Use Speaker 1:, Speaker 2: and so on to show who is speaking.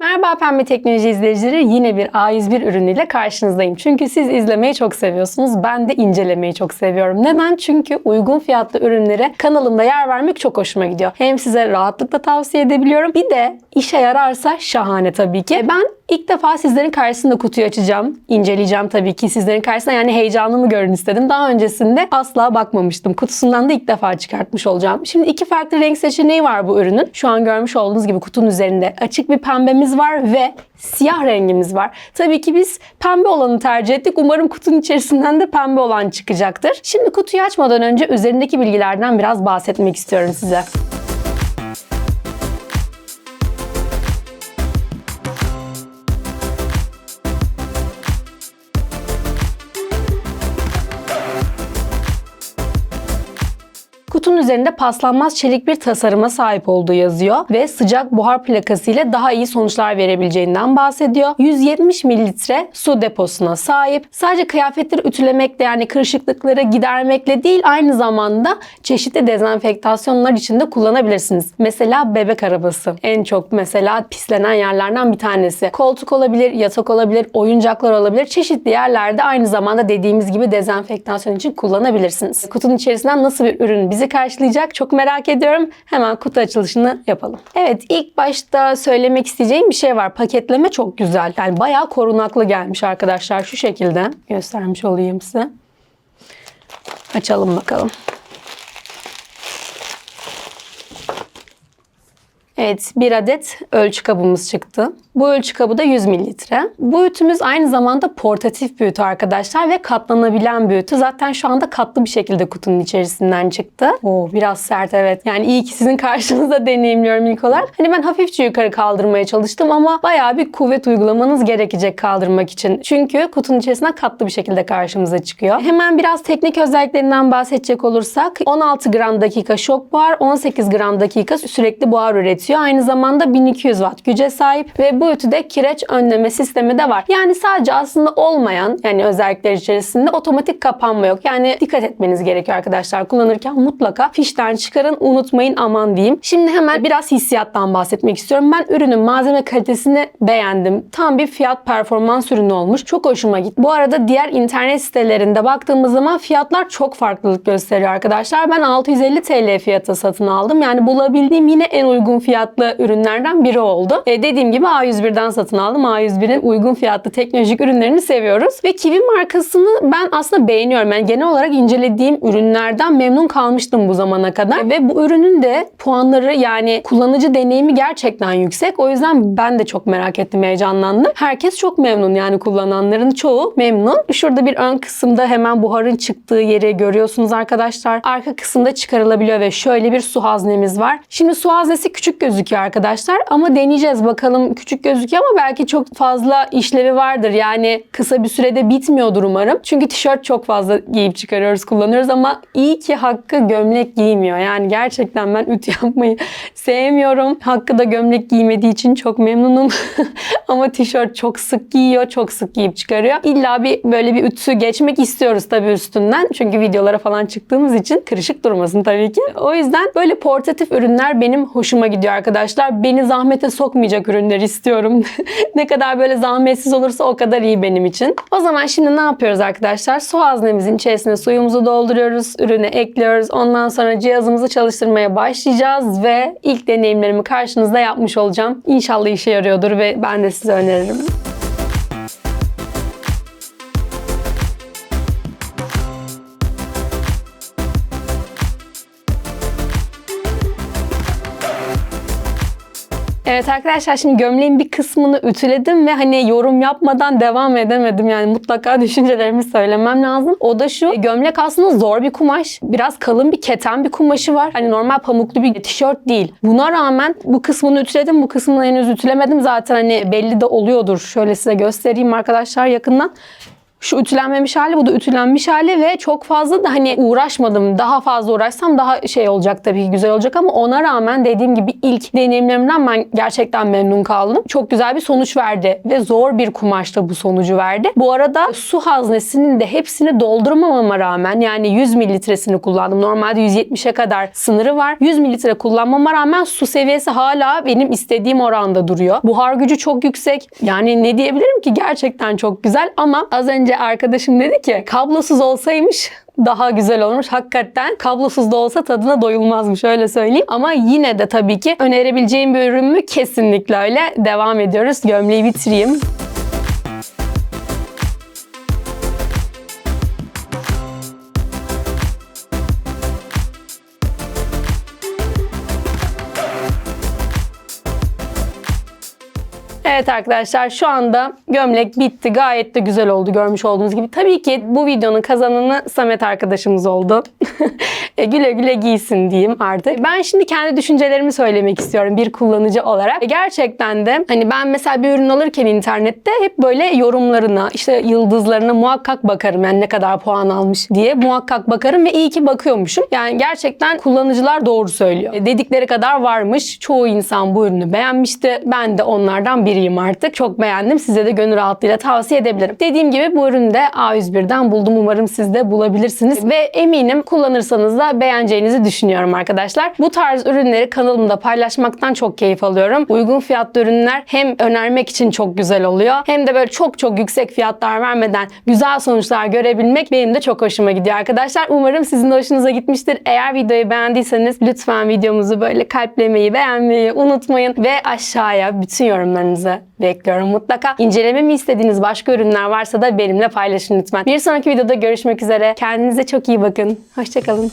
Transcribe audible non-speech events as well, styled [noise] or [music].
Speaker 1: Merhaba Pembe Teknoloji izleyicileri. Yine bir A101 ürünüyle karşınızdayım. Çünkü siz izlemeyi çok seviyorsunuz. Ben de incelemeyi çok seviyorum. Neden? Çünkü uygun fiyatlı ürünlere kanalımda yer vermek çok hoşuma gidiyor. Hem size rahatlıkla tavsiye edebiliyorum. Bir de işe yararsa şahane tabii ki. Ben ilk defa sizlerin karşısında kutuyu açacağım. inceleyeceğim tabii ki sizlerin karşısında. Yani heyecanımı görün istedim. Daha öncesinde asla bakmamıştım. Kutusundan da ilk defa çıkartmış olacağım. Şimdi iki farklı renk seçeneği var bu ürünün. Şu an görmüş olduğunuz gibi kutunun üzerinde açık bir pembemiz var ve siyah rengimiz var. Tabii ki biz pembe olanı tercih ettik. Umarım kutunun içerisinden de pembe olan çıkacaktır. Şimdi kutuyu açmadan önce üzerindeki bilgilerden biraz bahsetmek istiyorum size. Kutunun üzerinde paslanmaz çelik bir tasarıma sahip olduğu yazıyor ve sıcak buhar plakası ile daha iyi sonuçlar verebileceğinden bahsediyor. 170 mililitre su deposuna sahip. Sadece kıyafetleri ütülemekle yani kırışıklıkları gidermekle değil aynı zamanda çeşitli dezenfektasyonlar için de kullanabilirsiniz. Mesela bebek arabası en çok mesela pislenen yerlerden bir tanesi. Koltuk olabilir, yatak olabilir, oyuncaklar olabilir. Çeşitli yerlerde aynı zamanda dediğimiz gibi dezenfektasyon için kullanabilirsiniz. Kutunun içerisinden nasıl bir ürün bizi karşılayacak çok merak ediyorum. Hemen kutu açılışını yapalım. Evet ilk başta söylemek isteyeceğim bir şey var. Paketleme çok güzel. Yani bayağı korunaklı gelmiş arkadaşlar. Şu şekilde göstermiş olayım size. Açalım bakalım. Evet, bir adet ölçü kabımız çıktı. Bu ölçü kabı da 100 mililitre. Bu ütümüz aynı zamanda portatif bir ütü arkadaşlar ve katlanabilen bir ütü. Zaten şu anda katlı bir şekilde kutunun içerisinden çıktı. Oo, biraz sert evet. Yani iyi ki sizin [laughs] karşınızda deneyimliyorum ilk olarak. Hani ben hafifçe yukarı kaldırmaya çalıştım ama bayağı bir kuvvet uygulamanız gerekecek kaldırmak için. Çünkü kutunun içerisinden katlı bir şekilde karşımıza çıkıyor. Hemen biraz teknik özelliklerinden bahsedecek olursak 16 gram dakika şok buhar, 18 gram dakika sürekli buhar üretiyor. Aynı zamanda 1200 watt güce sahip ve bu ütüde kireç önleme sistemi de var. Yani sadece aslında olmayan yani özellikler içerisinde otomatik kapanma yok. Yani dikkat etmeniz gerekiyor arkadaşlar. Kullanırken mutlaka fişten çıkarın. Unutmayın aman diyeyim. Şimdi hemen biraz hissiyattan bahsetmek istiyorum. Ben ürünün malzeme kalitesini beğendim. Tam bir fiyat performans ürünü olmuş. Çok hoşuma gitti. Bu arada diğer internet sitelerinde baktığımız zaman fiyatlar çok farklılık gösteriyor arkadaşlar. Ben 650 TL fiyata satın aldım. Yani bulabildiğim yine en uygun fiyatlı ürünlerden biri oldu. E, dediğim gibi A101'den satın aldım. A101'in uygun fiyatlı teknolojik ürünlerini seviyoruz. Ve Kiwi markasını ben aslında beğeniyorum. Yani genel olarak incelediğim ürünlerden memnun kalmıştım bu zamana kadar. Ve bu ürünün de puanları yani kullanıcı deneyimi gerçekten yüksek. O yüzden ben de çok merak ettim, heyecanlandım. Herkes çok memnun yani kullananların çoğu memnun. Şurada bir ön kısımda hemen buharın çıktığı yeri görüyorsunuz arkadaşlar. Arka kısımda çıkarılabiliyor ve şöyle bir su haznemiz var. Şimdi su haznesi küçük gözüküyor arkadaşlar ama deneyeceğiz bakalım küçük gözüküyor ama belki çok fazla işlevi vardır. Yani kısa bir sürede bitmiyordur umarım. Çünkü tişört çok fazla giyip çıkarıyoruz, kullanıyoruz ama iyi ki Hakkı gömlek giymiyor. Yani gerçekten ben ütü [laughs] yapmayı sevmiyorum. Hakkı da gömlek giymediği için çok memnunum. [laughs] ama tişört çok sık giyiyor, çok sık giyip çıkarıyor. İlla bir böyle bir ütü geçmek istiyoruz tabii üstünden. Çünkü videolara falan çıktığımız için kırışık durmasın tabii ki. O yüzden böyle portatif ürünler benim hoşuma gidiyor arkadaşlar. Beni zahmete sokmayacak ürünler istiyorum. [laughs] ne kadar böyle zahmetsiz olursa o kadar iyi benim için. O zaman şimdi ne yapıyoruz arkadaşlar? Su haznemizin içerisine suyumuzu dolduruyoruz. Ürünü ekliyoruz. Ondan sonra cihazımızı çalıştırmaya başlayacağız ve ilk deneyimlerimi karşınızda yapmış olacağım. İnşallah işe yarıyordur ve ben de size öneririm. Evet arkadaşlar şimdi gömleğin bir kısmını ütüledim ve hani yorum yapmadan devam edemedim. Yani mutlaka [laughs] düşüncelerimi söylemem lazım. O da şu gömlek aslında zor bir kumaş. Biraz kalın bir keten bir kumaşı var. Hani normal pamuklu bir tişört değil. Buna rağmen bu kısmını ütüledim. Bu kısmını henüz ütülemedim. Zaten hani belli de oluyordur. Şöyle size göstereyim arkadaşlar yakından. Şu ütülenmemiş hali, bu da ütülenmiş hali ve çok fazla da hani uğraşmadım. Daha fazla uğraşsam daha şey olacak tabii ki güzel olacak ama ona rağmen dediğim gibi ilk deneyimlerimden ben gerçekten memnun kaldım. Çok güzel bir sonuç verdi ve zor bir kumaşta bu sonucu verdi. Bu arada su haznesinin de hepsini doldurmamama rağmen yani 100 mililitresini kullandım. Normalde 170'e kadar sınırı var. 100 mililitre kullanmama rağmen su seviyesi hala benim istediğim oranda duruyor. Buhar gücü çok yüksek. Yani ne diyebilirim ki gerçekten çok güzel ama az önce arkadaşım dedi ki kablosuz olsaymış daha güzel olmuş. Hakikaten kablosuz da olsa tadına doyulmazmış öyle söyleyeyim. Ama yine de tabii ki önerebileceğim bir ürün mü? Kesinlikle öyle. Devam ediyoruz. Gömleği bitireyim. Evet arkadaşlar şu anda gömlek bitti. Gayet de güzel oldu görmüş olduğunuz gibi. Tabii ki bu videonun kazananı Samet arkadaşımız oldu. [laughs] E, güle güle giysin diyeyim artık. Ben şimdi kendi düşüncelerimi söylemek istiyorum bir kullanıcı olarak. E, Gerçekten de hani ben mesela bir ürün alırken internette hep böyle yorumlarına, işte yıldızlarına muhakkak bakarım. Yani ne kadar puan almış diye muhakkak bakarım ve iyi ki bakıyormuşum. Yani gerçekten kullanıcılar doğru söylüyor. E, Dedikleri kadar varmış. Çoğu insan bu ürünü beğenmişti. Ben de onlardan biriyim artık. Çok beğendim. Size de gönül rahatlığıyla tavsiye edebilirim. Dediğim gibi bu ürünü de A101'den buldum. Umarım siz de bulabilirsiniz. Ve eminim kullanırsanız da beğeneceğinizi düşünüyorum arkadaşlar. Bu tarz ürünleri kanalımda paylaşmaktan çok keyif alıyorum. Uygun fiyatlı ürünler hem önermek için çok güzel oluyor. Hem de böyle çok çok yüksek fiyatlar vermeden güzel sonuçlar görebilmek benim de çok hoşuma gidiyor arkadaşlar. Umarım sizin de hoşunuza gitmiştir. Eğer videoyu beğendiyseniz lütfen videomuzu böyle kalplemeyi, beğenmeyi unutmayın. Ve aşağıya bütün bekliyorum mutlaka. İncelememi istediğiniz başka ürünler varsa da benimle paylaşın lütfen. Bir sonraki videoda görüşmek üzere. Kendinize çok iyi bakın. Hoşçakalın.